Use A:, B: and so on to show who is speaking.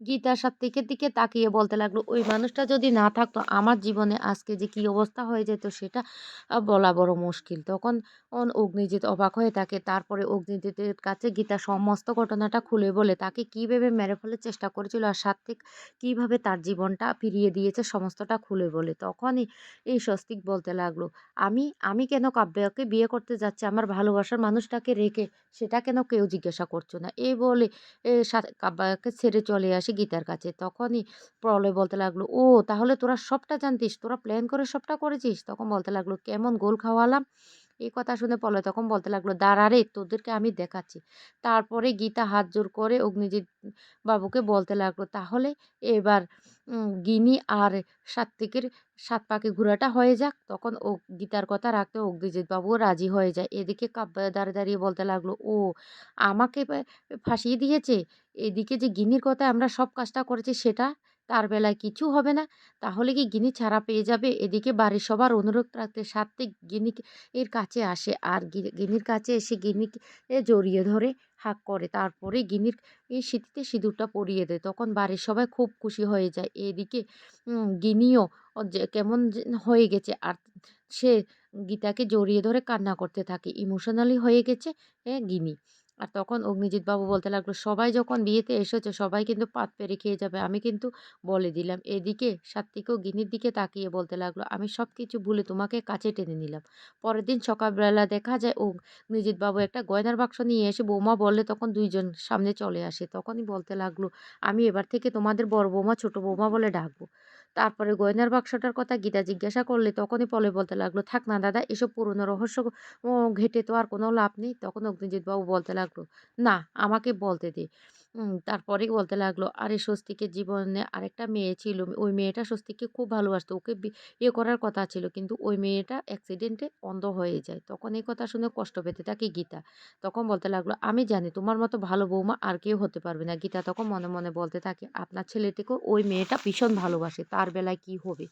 A: গীতা সাত্ত্বিকের দিকে তাকিয়ে বলতে লাগল, ওই মানুষটা যদি না থাকতো, আমার জীবনে আজকে যে কি অবস্থা হয়ে যেত সেটা বলা বড় মুশকিল। তখন অগ্নিজিৎ অবাক হয়ে থাকে। তারপরে অগ্নিজিতের কাছে গীতা সমস্ত ঘটনাটা খুলে বলে, তাকে কী ভেবে মেরে ফেলার চেষ্টা করেছিল আর সাত্ত্বিক কীভাবে তার জীবনটা ফিরিয়ে দিয়েছে সমস্তটা খুলে বলে। তখনই এই স্বস্তিক বলতে লাগল, আমি আমি কেন কাব্যকে বিয়ে করতে যাচ্ছি আমার ভালোবাসার মানুষটাকে রেখে সেটা কেন কেউ জিজ্ঞাসা করছ না? এই বলে কাব্যকে ছেড়ে চলে আসে গীতার কাছে। তখনই প্রলয় বলতে লাগল, ও, তাহলে তোরা সবটা জানতিস তোরা প্ল্যান করে সবটা করেছিস? তখন বলতে লাগল, কেমন গোল খাওয়ালাম? এই কথা শুনে প্রলয় তখন বলতে লাগল দাঁড়া রে তোদেরকে আমি দেখাচ্ছি। তারপরে গীতা হাত জোর করে অগ্নিজিৎ বাবুকে বলতে লাগল তাহলে এবার গিনি আর সাত্ত্বিকের সাত পাকে ঘোরাটা হয়ে যাক। তখন ও গীতার কথা রাখতে অগ্নিজিৎ বাবুও রাজি হয়ে যায়। এদিকে কাব্য দাঁড়িয়ে, দাঁড়িয়ে বলতে লাগল ও আমাকে ফাঁসিয়ে দিয়েছে। এদিকে যে গিনির কথা আমরা সব কাজটা করেছি সেটা? তার বেলায় কিছু হবে না। তাহলে কি গিনি ছাড়া পেয়ে যাবে? এদিকে বাড়ির সবার অনুরোধ রাখতে সাত্ত্বিক গিনি এর কাছে আসে আর গিনির কাছে এসে গিনিকে জড়িয়ে ধরে, হাক করে। তারপরে গিনির এই সিঁথিতে সিঁদুরটা পরিয়ে দেয়। তখন বাড়ির সবাই খুব খুশি হয়ে যায়। এদিকে গিনিও কেমন হয়ে গেছে আর সে গীতাকে জড়িয়ে ধরে কান্না করতে থাকে। ইমোশনালি হয়ে গেছে, এ গিনি। আর তখন অগ্নিজিৎ বাবু বলতে লাগল, সবাই যখন বিয়েতে এসেছে, সবাই কিন্তু পাত পেরে খেয়ে যাবে। আমি কিন্তু বলে দিলাম। এদিকে সাত্ত্বিকও গিনির দিকে তাকিয়ে বলতে লাগল, আমি সব কিছু ভুলে তোমাকে কাছে টেনে নিলাম। পরের দিন সকালবেলা দেখা যায়, অগ্নিজিৎ বাবু একটা গয়নার বাক্স নিয়ে এসে বৌমা বললে তখন দুইজন সামনে চলে আসে। তখনই বলতে লাগল, আমি এবার থেকে তোমাদের বড় বৌমা, ছোট বৌমা বলে ডাকবো। তারপরে গয়নার বাক্সটার কথা গীতা জিজ্ঞাসা করলে তখনই পলে বলতে লাগল, থাক না দাদা, এসব পুরনো রহস্য ঘেটে তো আর কোনো লাভ নেই। তখন অগ্নিজিৎ বাবু বলতে লাগল, না, আমাকে বলতে দে। তারপরেই বলতে লাগল আরে স্বস্তিকের জীবনে আরেকটা মেয়ে ছিল। ওই মেয়েটা স্বস্তিককে খুব ভালোবাসতো। ওকে ইয়ে করার কথা ছিল। কিন্তু ওই মেয়েটা অ্যাক্সিডেন্টে অন্ধ হয়ে যায়। তখন এই কথা শুনে কষ্ট পেতে থাকে গীতা। তখন বলতে লাগল আমি জানি তোমার মতো ভালো বৌমা আর কেউ হতে পারবে না। গীতা তখন মনে, মনে বলতে থাকে আপনার ছেলেটিকেও ওই মেয়েটা ভীষণ ভালোবাসে। তার বেলায় কি হবে?